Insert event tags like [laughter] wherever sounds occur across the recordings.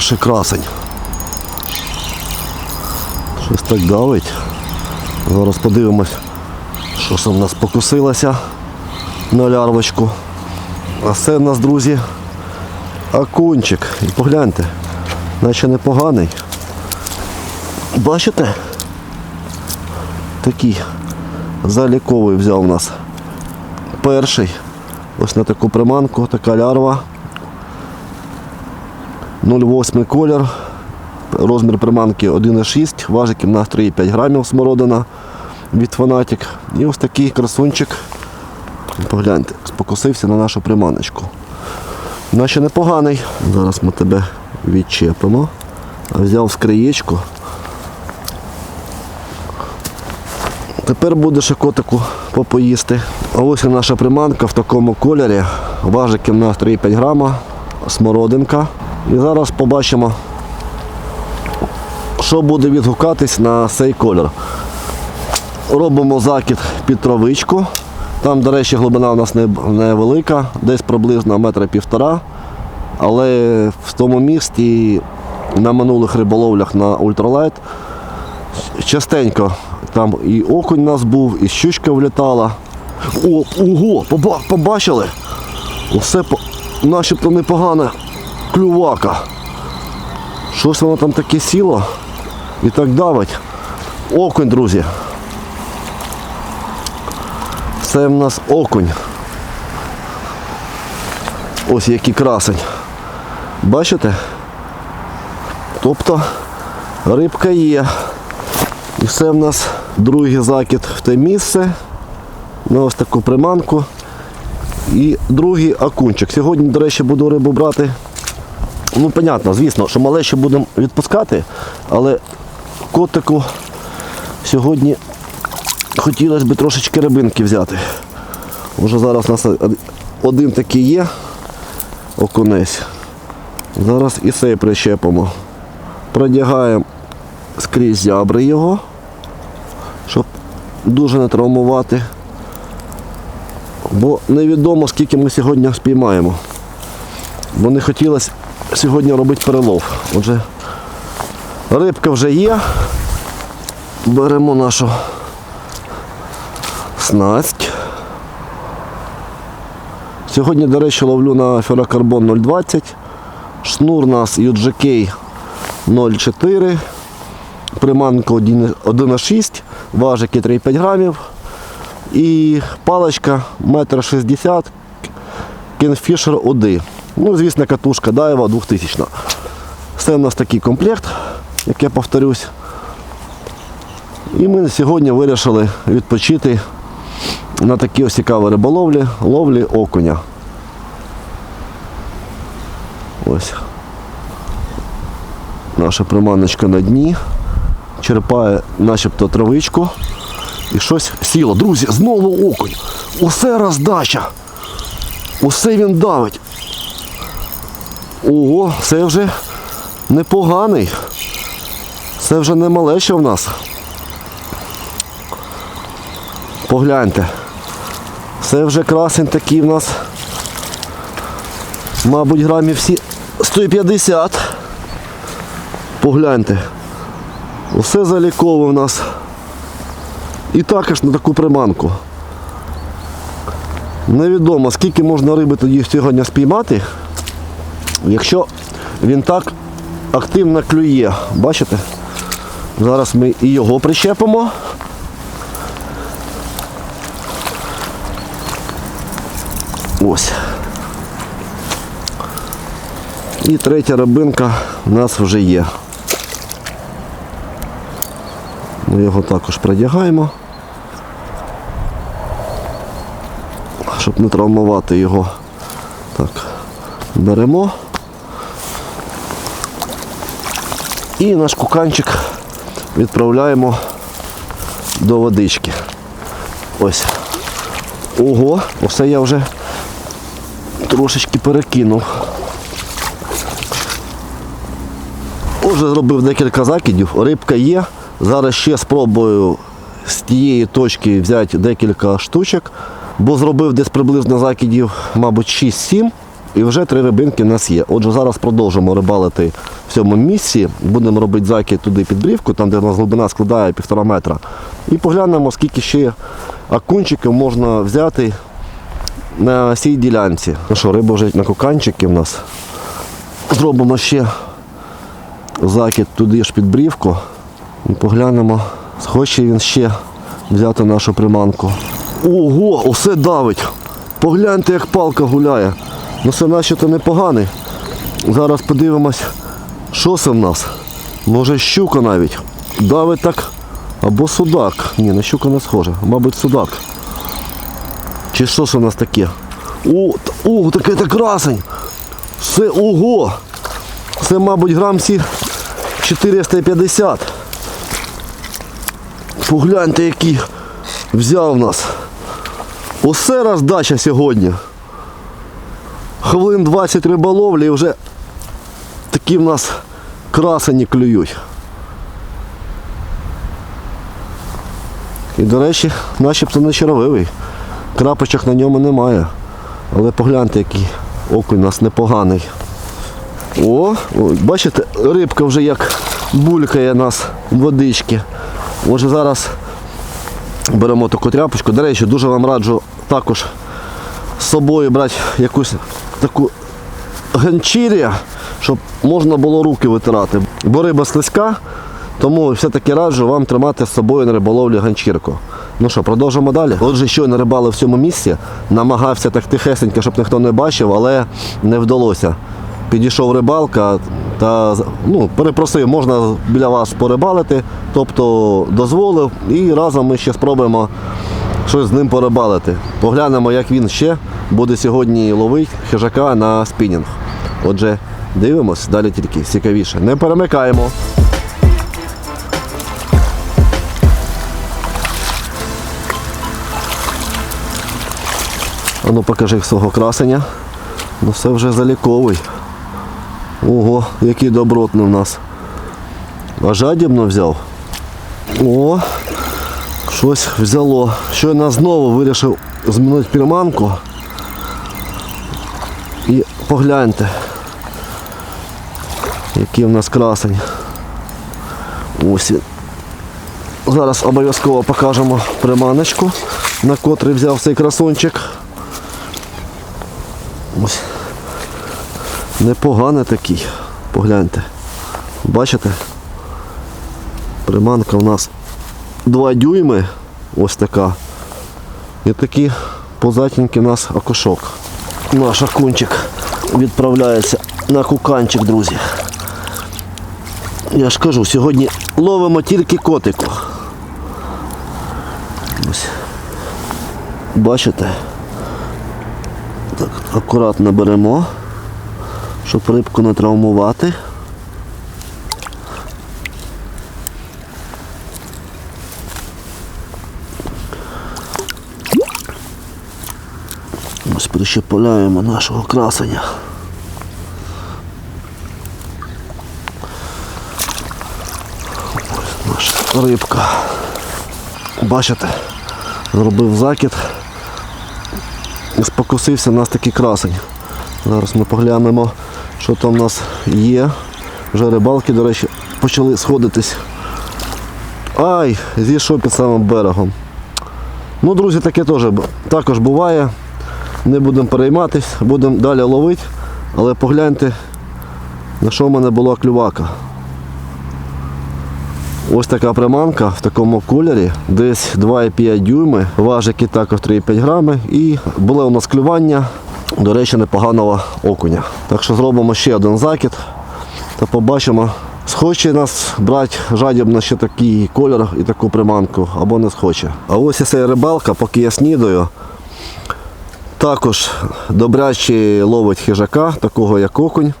Перший красень. Щось так давить. Зараз подивимось, що ж нас покусилося на лярвочку. А це в нас, друзі, окунчик. І погляньте, наче непоганий. Бачите? Такий заліковий взяв у нас. Перший. Ось на таку приманку, така лярва. 0,8 колір. Розмір приманки 1,6, важить на 3,5 грамів смородина від фанатик. І ось такий красунчик. Погляньте, спокусився на нашу приманочку. Наче непоганий. Зараз ми тебе відчепимо. Взяв скриєчку. Тепер будеш ще котику попоїсти. А ось і наша приманка в такому кольорі. Важиків на 3,5 грама, смородинка. І зараз побачимо, що буде відгукатись на цей колір. Робимо закид під травичку. Там, до речі, глибина у нас невелика, десь приблизно метра півтора. Але в тому місті на минулих риболовлях на ультралайт частенько там і окунь у нас був, і щучка влітала. О, ого, побачили? Усе по, начебто непогана клювака. Щось воно там таке сіло і так давить. Окунь, друзі. Це в нас окунь. Ось який красень. Бачите? Тобто рибка є. І все в нас другий закид в те місце. На ось таку приманку. І другий окунчик. Сьогодні, до речі, буду рибу брати. Ну, понятно, звісно, що мале будемо відпускати, але котику сьогодні хотілося б трошечки рибинки взяти. Уже зараз у нас один такий є окунець. Зараз і цей прищепимо. Продягаємо скрізь зябри його, щоб дуже не травмувати. Бо невідомо скільки ми сьогодні спіймаємо. Бо не хотілося сьогодні робити перелов. Отже, рибка вже є. Беремо нашу снасть. Сьогодні, до речі, ловлю на ферокарбон 0,20. Шнур у нас UGK 0,4. Приманка 1,6, важики 3,5 грамів. І паличка 1,60 м Kingfisher OD. Ну, звісно, катушка Даєва 2000. Це у нас такий комплект, як я повторюсь. І ми сьогодні вирішили відпочити на такій ось цікавій риболовлі, ловлі окуня. Ось. Наша приманочка на дні. Черпає начебто травичку. І щось сіло. Друзі, знову окунь. Усе роздача. Усе він давить. Ого, це вже непоганий. Це вже не малече в нас. Погляньте. Це вже красень такий в нас. Мабуть, грамів всі 150. Погляньте. Усе залікове в нас. І також на таку приманку. Невідомо, скільки можна риби тоді сьогодні спіймати, якщо він так активно клює. Бачите? Зараз ми і його прищепимо. Ось. І третя рибинка у нас вже є. Ми його також продягаємо, щоб не травмувати його. Так, беремо. І наш куканчик відправляємо до водички. Ось. Ого, оце я вже трошечки перекинув. Уже зробив декілька закидів, рибка є. Зараз ще спробую з тієї точки взяти декілька штучок, бо зробив десь приблизно закидів, мабуть, 6-7. І вже три рибинки в нас є. Отже, зараз продовжимо рибалити в цьому місці. Будемо робити закид туди під брівку, там де у нас глибина складає півтора метра. І поглянемо, скільки ще акунчиків можна взяти на цій ділянці. Ну що, риба вже на куканчики в нас. Зробимо ще закид туди ж під брівку. І поглянемо, схоче він ще взяти нашу приманку. Ого, усе давить. Погляньте, як палка гуляє. Ну це наче-то непоганий. Зараз подивимось, що це в нас. Може щука навіть. Давить так. Або судак. Ні, на щука не схоже. Мабуть, судак. Чи що це у нас таке? О, о таке так красень. Це ого. Це, мабуть, грамсі 450. Погляньте, який взяв нас. Усе роздача сьогодні. Хвилин 20 риболовлі і вже такі в нас красені клюють. І, до речі, начебто не червивий. Крапочок на ньому немає. Але погляньте, який окунь у нас непоганий. О, бачите, рибка вже як булькає нас водички. Може зараз беремо таку тряпочку. До речі, дуже вам раджу також з собою брати якусь таку ганчір'я, щоб можна було руки витирати. Бо риба слизька, тому все-таки раджу вам тримати з собою на риболовлі ганчірку. Ну що, продовжимо далі. Отже, щойно рибали в цьому місці, намагався так тихесенько, щоб ніхто не бачив, але не вдалося. Підійшов рибалка та ну, перепросив, можна біля вас порибалити, тобто дозволив і разом ми ще спробуємо щось з ним порибалити. Поглянемо, як він ще буде сьогодні ловити хижака на спінінг. Отже, дивимось, далі тільки цікавіше. Не перемикаємо. А ну покажи свого красення. Ну це вже заліковий. Ого, який добротний у нас. А жадібно взяв. О, щось взяло. Щойно знову вирішив змінити приманку. І погляньте, який в нас красень. Ось. Зараз обов'язково покажемо приманочку, на котрий взяв цей красунчик. Ось. Непоганий такий. Погляньте. Бачите? Приманка у нас 2 дюйми. Ось така. І такий позатінький у нас окушок. Наш окунчик відправляється на куканчик, друзі. Я ж кажу, сьогодні ловимо тільки котику. Ось. Бачите? Так, акуратно беремо, щоб рибку не травмувати. Ось прищеполяємо нашого красення. Ось наша рибка. Бачите, зробив закид і спокусився у нас такий красень. Зараз ми поглянемо, що там у нас є. Вже рибалки, до речі, почали сходитись. Ай, зійшов під самим берегом. Ну, друзі, таке теж також буває. Не будемо перейматись, будемо далі ловити, але погляньте, на що в мене була клювака. Ось така приманка в такому кольорі, десь 2,5 дюйми, важики також 3,5 грами. І було у нас клювання, до речі, непоганого окуня. Так що зробимо ще один закид та побачимо, схоче нас брати жадібно ще такий кольор і таку приманку, або не схоче. А ось ця рибалка, поки я снідаю, також добряче ловить хижака, такого як окунь.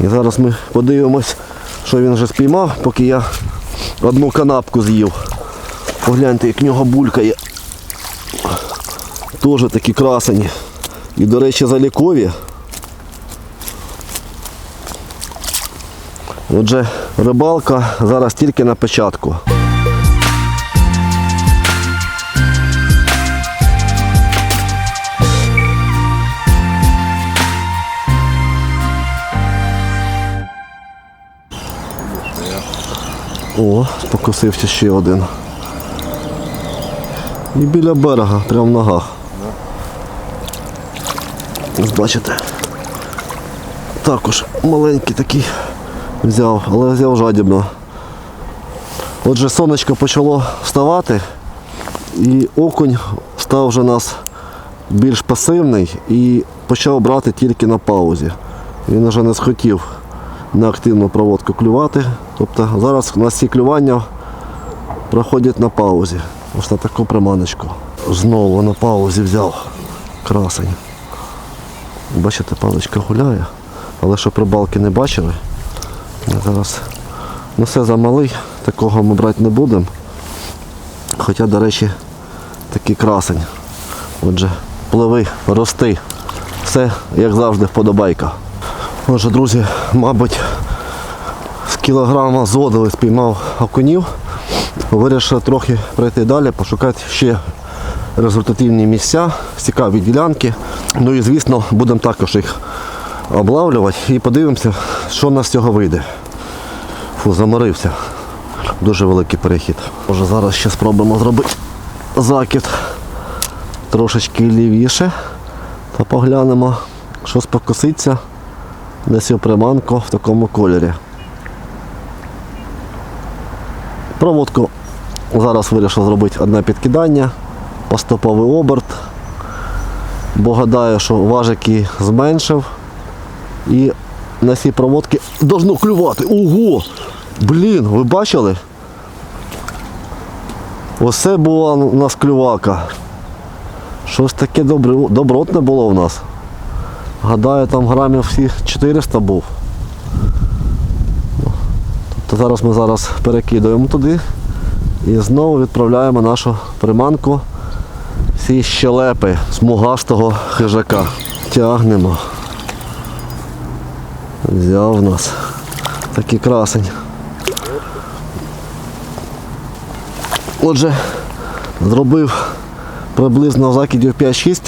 І зараз ми подивимось, що він вже спіймав, поки я одну канапку з'їв. Погляньте, як в нього булькає. Теж такі красені. І, до речі, залікові. Отже, рибалка зараз тільки на початку. О, спокусився ще один. І біля берега, прямо в ногах. Ось бачите. Також маленький такий взяв, але взяв жадібно. Отже, сонечко почало вставати, і окунь став вже нас більш пасивний і почав брати тільки на паузі. Він вже не схотів на активну проводку клювати. Тобто зараз у нас ці клювання проходять на паузі. Ось на таку приманочку. Знову на паузі взяв красень. Бачите, паличка гуляє, але щоб рибалки не бачили, ми зараз ну все замалий, такого ми брати не будемо. Хоча, до речі, такий красень. Отже, пливи, рости. Все, як завжди, вподобайка. Отже, друзі, мабуть, з кілограма зодили спіймав окунів. Вирішив трохи пройти далі, пошукати ще результативні місця, цікаві ділянки. Ну і звісно, будемо також їх облавлювати і подивимося, що в нас з цього вийде. Фу, заморився. Дуже великий перехід. Може зараз ще спробуємо зробити закид трошечки лівіше. Та поглянемо, що спокуситься на цю приманку в такому кольорі. Проводку зараз вирішив зробити одне підкидання, поступовий оберт, бо гадаю, що важики зменшив і на цій проводці должно клювати. Ого! Блін, ви бачили? Оце була у нас клювака. Щось таке добротне було у нас. Гадаю, там грамів всіх 400 був. Тобто зараз ми зараз перекидуємо туди і знову відправляємо нашу приманку в ці щелепи смугастого хижака. Тягнемо. Взяв нас. Такий красень. Отже, зробив приблизно закидів 5-6,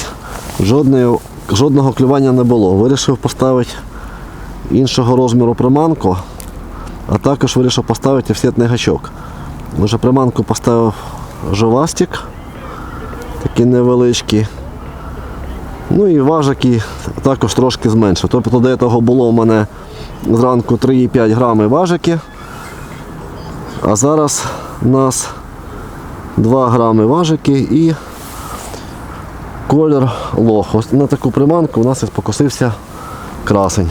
жодної, жодного клювання не було. Вирішив поставити іншого розміру приманку, а також вирішив поставити офсетний гачок. Вже приманку поставив живастик, такий невеличкий. Ну і важики також трошки зменшив. Тобто до того було у мене зранку 3,5 грами важики, а зараз у нас 2 грами важики і колір лох. Ось на таку приманку у нас покосився красень.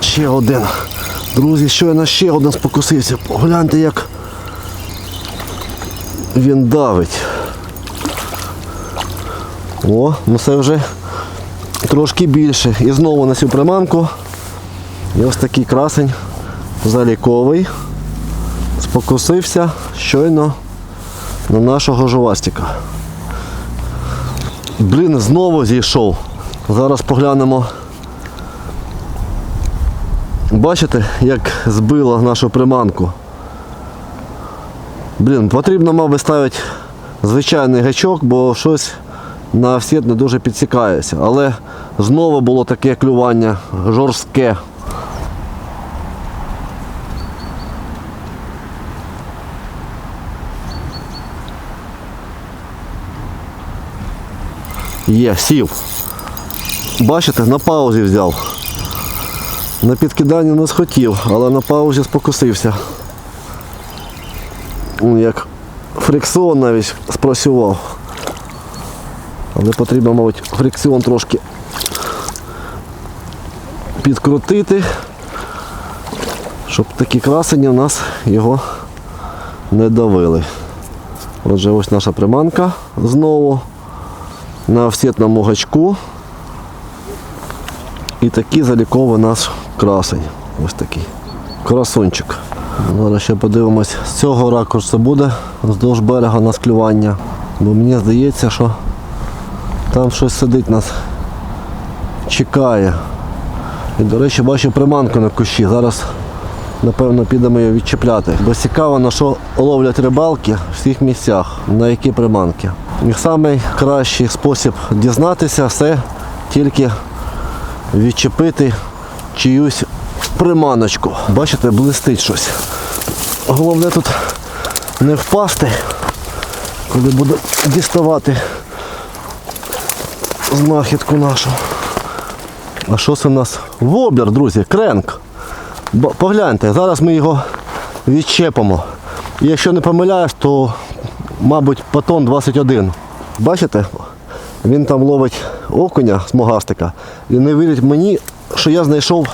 Ще один. Друзі, щойно ще один спокусився. Погляньте, як він давить. О, ну це вже трошки більше. І знову на цю приманку. І ось такий красень заліковий. Спокусився щойно на нашого жувастика. Блін, знову зійшов. Зараз поглянемо. Бачите, як збило нашу приманку. Блін, потрібно, мабуть, ставити звичайний гачок, бо щось на офсет не дуже підсікається. Але знову було таке клювання жорстке. Є, сів. Бачите, на паузі взяв. На підкидання не схотів, але на паузі спокусився. Як фрикціон навіть спрацював. Але потрібно, мабуть, фрикціон трошки підкрутити, щоб такі красені у нас його не давили. Отже, ось наша приманка знову на офсетному гачку. І такий заліковий наш красень. Ось такий. Красунчик. Зараз ще подивимось, з цього ракурсу буде вздовж берега нас клювання. Бо мені здається, що там щось сидить нас. Чекає. І, до речі, бачу приманку на кущі. Зараз, напевно, підемо її відчіпляти. Бо цікаво, на що ловлять рибалки в всіх місцях, на які приманки. Найкращий спосіб дізнатися це тільки відчепити чиюсь приманочку. Бачите, блистить щось. головне тут не впасти, коли буду діставати знахідку нашу. А що це в нас? Вобір, друзі, кренк. Погляньте, зараз ми його відчепимо. Якщо не помиляюсь, то, мабуть, патон 21. Бачите? Він там ловить окуня смугастика. І не вірить мені, що я знайшов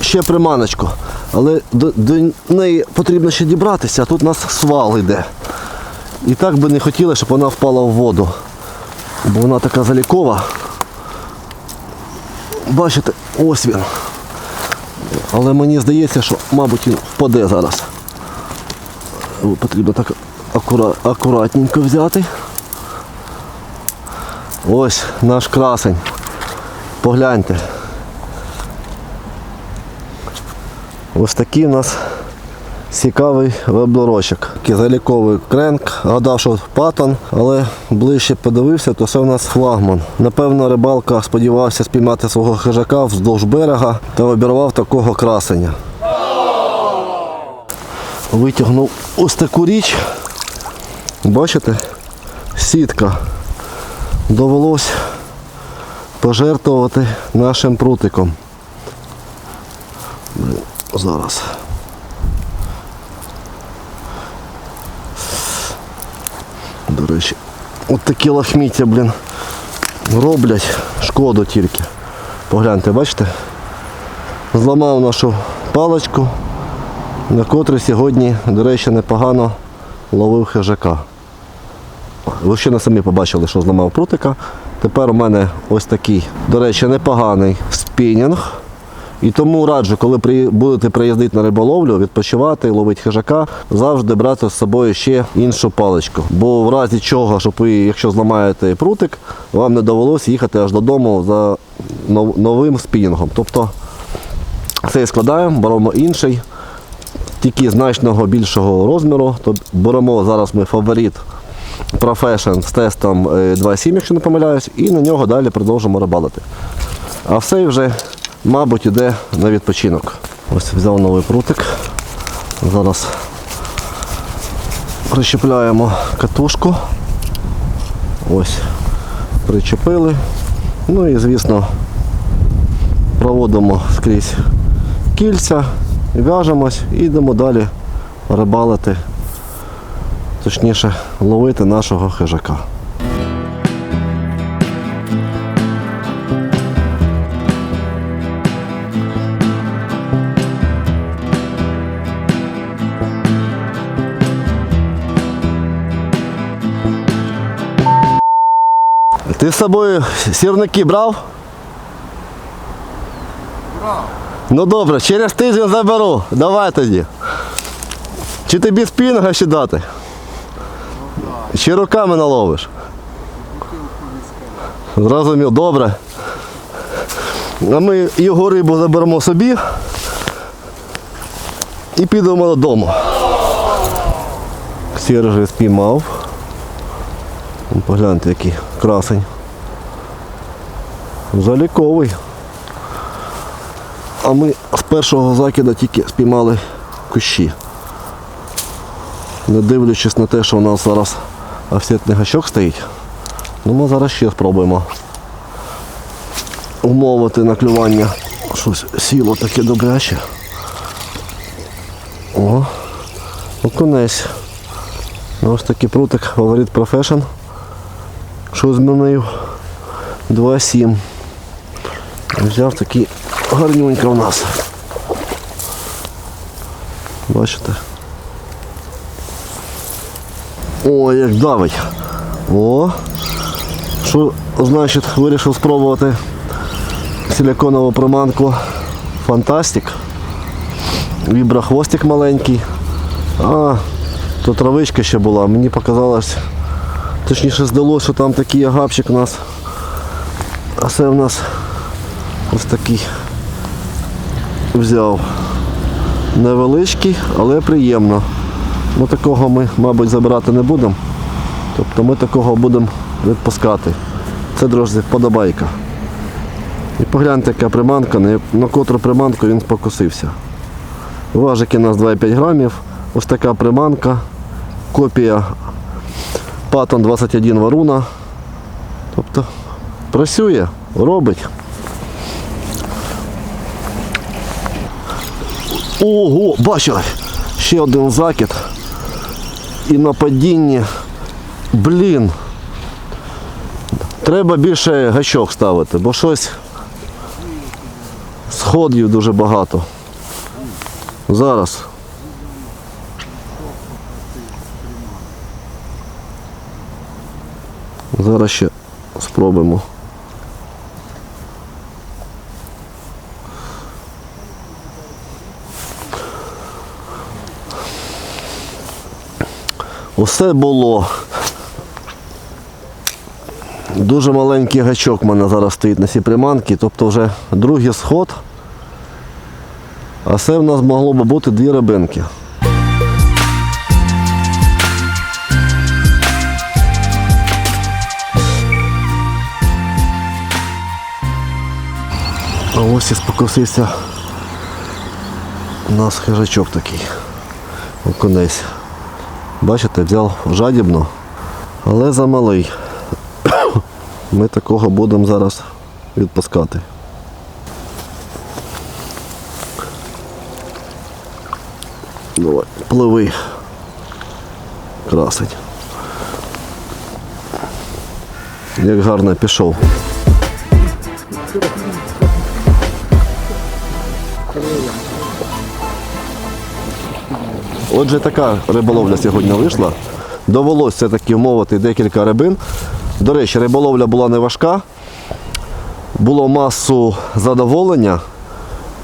ще приманочку. Але до, до неї потрібно ще дібратися, а тут у нас свал йде. І так би не хотіли, щоб вона впала в воду. Бо вона така залікова. Бачите, ось він. Але мені здається, що, мабуть, він впаде зараз. Потрібно так акура... акуратненько взяти. Ось наш красень. Погляньте. Ось такий у нас цікавий веб-дорожчик. Заліковий кренк, гадав, що патон, але ближче подивився, то це у нас флагман. Напевно, рибалка сподівався спіймати свого хижака вздовж берега та обірвав такого красення. Витягнув ось таку річ. Бачите? Сітка. Довелось пожертвувати нашим прутиком. Зараз. До речі, от такі лахміття, блін, роблять шкоду тільки. Погляньте, бачите? Зламав нашу паличку, на котрій сьогодні, до речі, непогано ловив хижака. Ви ще не самі побачили, що зламав прутика. Тепер у мене ось такий, до речі, непоганий спінінг. І тому раджу, коли будете приїздити на риболовлю, відпочивати, ловити хижака, завжди брати з собою ще іншу паличку. Бо в разі чого, щоб ви, якщо зламаєте прутик, вам не довелося їхати аж додому за нов- новим спінінгом. Тобто цей складаємо, беремо інший, тільки значного більшого розміру. Тобто беремо зараз ми фаворит Profession з тестом е, 2.7, якщо не помиляюсь, і на нього далі продовжимо рибалити. А все вже, мабуть, іде на відпочинок. Ось взяв новий прутик. Зараз прищепляємо катушку. Ось, причепили. Ну і звісно проводимо скрізь кільця, в'яжемось і йдемо далі рибалити, точніше ловити нашого хижака. Ти з собою сірники брав? Брав. Ну добре, через тиждень заберу. Давай тоді. Чи тобі спінга ще дати? Чи руками наловиш? Зрозумів, добре. А ми його рибу заберемо собі і підемо додому. Сіржий спіймав. Погляньте, який красень. Заліковий. А ми з першого закида тільки спіймали кущі. Не дивлячись на те, що у нас зараз офсетний гачок стоїть, ну ми зараз ще спробуємо умовити на клювання. Щось сіло таке добряче. О, окунець. Ну, Ось такий прутик фаворит Profession. Що змінив? 2,7. Взяв такий гарнюнька у нас. Бачите? О, як давить. О. Що значить вирішив спробувати силиконову приманку Фантастик. Віброхвостик маленький. А, то травичка ще була. Мені показалось, точніше здалося, що там такий агапчик у нас. А це в нас ось такий взяв. Невеличкий, але приємно. Ну такого ми, мабуть, забирати не будемо. Тобто ми такого будемо відпускати. Це, друзі, вподобайка. І погляньте, яка приманка, на котру приманку він спокусився. Важики у нас 2,5 грамів, Ось така приманка. Копія Паттон 21 Варуна. Тобто працює, робить. Ого, бачили, ще один закид. І на падінні. Блін. Треба більше гачок ставити, бо щось сходів дуже багато. Зараз. Зараз ще спробуємо. Усе було. Дуже маленький гачок в мене зараз стоїть на цій приманці, тобто вже другий сход. А це в нас могло би бути дві рибинки. А ось і спокусився у нас хижачок такий. Окунець. Бачите, взяв жадібно, але замалий. [coughs] Ми такого будемо зараз відпускати. Давай, пливи. Красить. Як гарно пішов. Отже, така риболовля сьогодні вийшла. Довелося таки вмовити декілька рибин. До речі, риболовля була не важка. Було масу задоволення.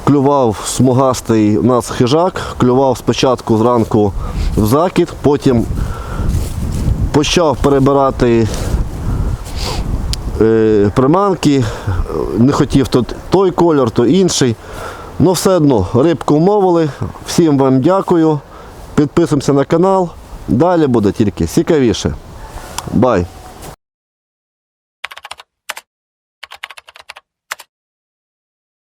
Клював смугастий у нас хижак, клював спочатку зранку в закид, потім почав перебирати е, приманки, не хотів то той кольор, то інший. Ну все одно рибку вмовили. Всім вам дякую. Підписуємося на канал. Далі буде тільки цікавіше. Бай!